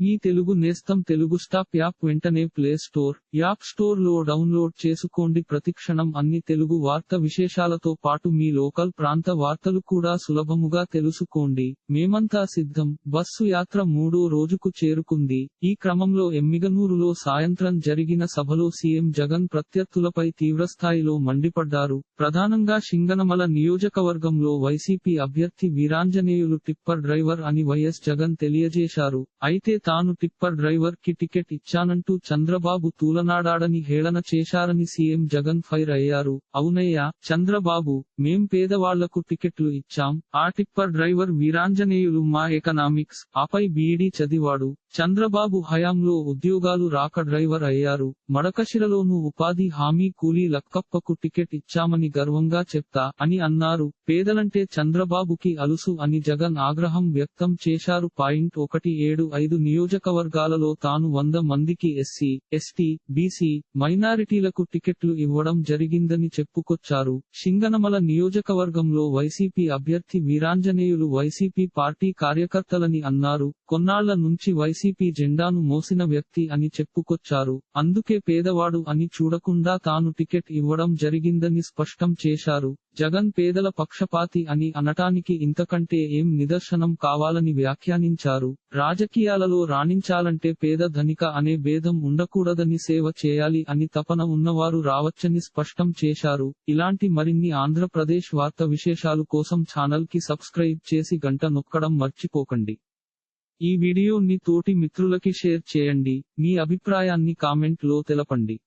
మీ తెలుగు నేస్తం Telugu stop app వెంటనే play store app స్టోర్లో డౌన్లోడ్ చేసుకోండి. ప్రతిక్షణం అన్ని తెలుగు వార్త విశేషాలతో పాటు మీ లోకల్ ప్రాంత వార్తలు కూడా సులభముగా తెలుసుకోండి. మేమంతా సిద్ధం. బస్సు యాత్ర మూడో రోజుకు చేరుకుంది. ఈ క్రమంలో ఎమ్మిగనూరులో సాయంత్రం జరిగిన సభలో సీఎం జగన్ ప్రత్యర్థులపై తీవ్రస్థాయిలో మండిపడ్డారు. ప్రధానంగా శింగనమల నియోజకవర్గంలో వైసీపీ అభ్యర్థి వీరాంజనేయులు టిప్పర్ డ్రైవర్ అని వైఎస్ జగన్ తెలియజేశారు. అయితే తాను టిప్పర్ డ్రైవర్కి టికెట్ ఇచ్చానంటూ చంద్రబాబు తూలనాడాడని హేళన చేశారని సీఎం జగన్ ఫైర్ అయ్యారు. అవునయ్యా చంద్రబాబు మేం పేదవాళ్ళకు టికెట్లు ఇచ్చాం. ఆ టిప్పర్ డ్రైవర్ వీరాంజనేయులు మా ఎకనామిక్స్. ఆపై బీఈడీ చదివాడు. చంద్రబాబు హయాంలో ఉద్యోగాలు రాక డ్రైవర్ అయ్యారు. మడకశిరలోనూ ఉపాధి హామీ కూలీ లక్కప్పకు టికెట్ ఇచ్చామని గర్వంగా చెప్తా అని అన్నారు. పేదలంటే చంద్రబాబుకి అలుసు అని జగన్ ఆగ్రహం వ్యక్తం చేశారు. పాయింట్ ఒకటి ఏడు ఐదు నియోజకవర్గాలలో తాను వంద మందికి ఎస్సీ ఎస్టీ బీసీ మైనారిటీలకు టికెట్లు ఇవ్వడం జరిగిందని చెప్పుకొచ్చారు. సింగనమల నియోజకవర్గంలో వైసీపీ అభ్యర్థి వీరాంజనేయులు వైసీపీ పార్టీ కార్యకర్తలని అన్నారు. కొన్నాళ్ళ నుంచి వైసీపీ జెండాను మోసిన వ్యక్తి అని చెప్పుకొచ్చారు. అందుకే పేదవాడు అని చూడకుండా తాను టికెట్ ఇవ్వడం జరిగిందని స్పష్టం చేశారు. జగన్ పేదల పక్షపాతి అని అనటానికి ఇంతకంటే ఏం నిదర్శనం కావాలని వ్యాఖ్యానించారు. రాజకీయాలలో రాణించాలంటే పేద ధనిక అనే భేదం ఉండకూడదని సేవ చేయాలి అని తపన ఉన్నవారు రావచ్చని స్పష్టం చేశారు. ఇలాంటి మరిన్ని ఆంధ్రప్రదేశ్ వార్త విశేషాలు కోసం ఛానల్కి సబ్స్క్రైబ్ చేసి గంట నొక్కడం మర్చిపోకండి. ఈ వీడియోని తోటి మిత్రులకి షేర్ చేయండి. మీ అభిప్రాయాన్ని కామెంట్లో తెలపండి.